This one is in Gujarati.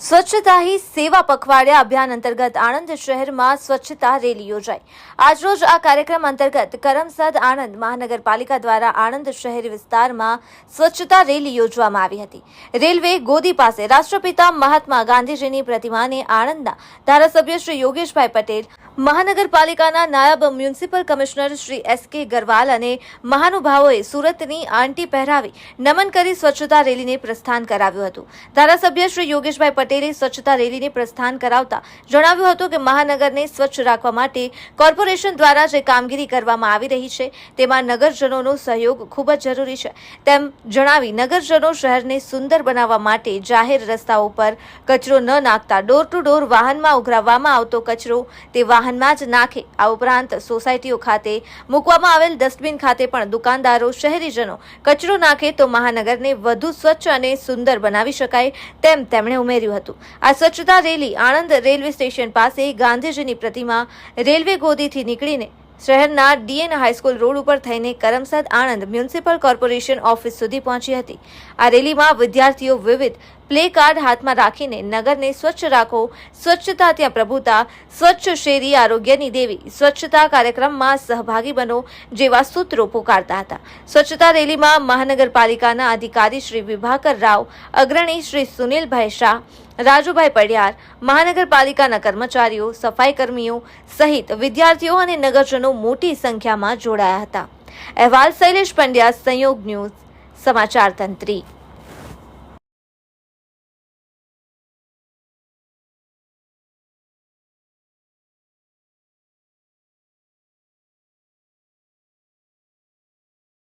સ્વચ્છતા હી સેવા પખવાડિયા અભિયાન અંતર્ગત આણંદ શહેરમાં સ્વચ્છતા રેલી યોજાઈ. આજરોજ આ કાર્યક્રમ અંતર્ગત કરમસદ આણંદ મહાનગરપાલિકા દ્વારા આણંદ શહેર વિસ્તારમાં સ્વચ્છતા રેલી યોજવામાં આવી હતી. રેલવે ગોદી પાસે રાષ્ટ્રપિતા મહાત્મા ગાંધીજીની પ્રતિમાને આણંદના ધારાસભ્ય શ્રી યોગેશભાઈ પટેલ મહાનગરપાલિકાના નાયબ મ્યુનિસિપલ કમિશનર શ્રી એસ કે ગરવાલ અને મહાનુભાવોએ સુરતની આંટી પહેરાવી નમન કરી સ્વચ્છતા રેલીને પ્રસ્થાન કરાવ્યું હતું. ધારાસભ્ય શ્રી યોગેશભાઈ પટેલે સ્વચ્છતા રેલીને પ્રસ્થાન કરાવતા જણાવ્યું હતું કે મહાનગરને સ્વચ્છ રાખવા માટે કોર્પોરેશન દ્વારા જે કામગીરી કરવામાં આવી રહી છે, તેમાં નગરજનોનો સહયોગ ખૂબ જ જરૂરી છે. તેમ જણાવી નગરજનો શહેરને સુંદર બનાવવા માટે જાહેર રસ્તાઓ પર કચરો ન નાખતા, ડોર ટુ ડોર વાહનમાં ઉઘરાવવામાં આવતો કચરો તે વાહનમાં જ નાખે. આ ઉપરાંત સોસાયટીઓ ખાતે મૂકવામાં આવેલ ડસ્ટબિન ખાતે પણ દુકાનદારો, શહેરીજનો કચરો નાખે તો મહાનગરને વધુ સ્વચ્છ અને સુંદર બનાવી શકાય તેમ તેમણે ઉમેર્યું હતું. આ સ્વચ્છતા રેલી આણંદ રેલવે સ્ટેશન પાસે ગાંધીજીની પ્રતિમા રેલવે ગોદીથી નીકળીને શહેરના ડીએન હાઈસ્કૂલ રોડ ઉપર થઈને Karamsad Anand municipal corporation office સુધી પહોંચી હતી. આ રેલીમાં વિદ્યાર્થીઓ વિવિધ પ્લે કાર્ડ હાથમાં રાખીને નગરને સ્વચ્છ રાખો. સ્વચ્છતા ત્યાં પ્રભુતા. સ્વચ્છ શેરી આરોગ્યની દેવી. સ્વચ્છતા કાર્યક્રમમાં સહભાગી બનો જેવા સૂત્રો પુકારતા હતા. સ્વચ્છતા રેલીમાં મહાનગરપાલિકાના અધિકારી શ્રી વિભાકર રાવ, અગ્રણી શ્રી સુનિલભાઈ શાહ, રાજુભાઈ પડિયાર, મહાનગરપાલિકાના કર્મચારીઓ સફાઈ કર્મીઓ સહિત વિદ્યાર્થીઓ અને નગરજનો મોટી સંખ્યામાં જોડાયા હતા. અહેવાલ શૈલેષ પંડ્યા, સંયોગ ન્યૂઝ, સમાચાર તંત્રી.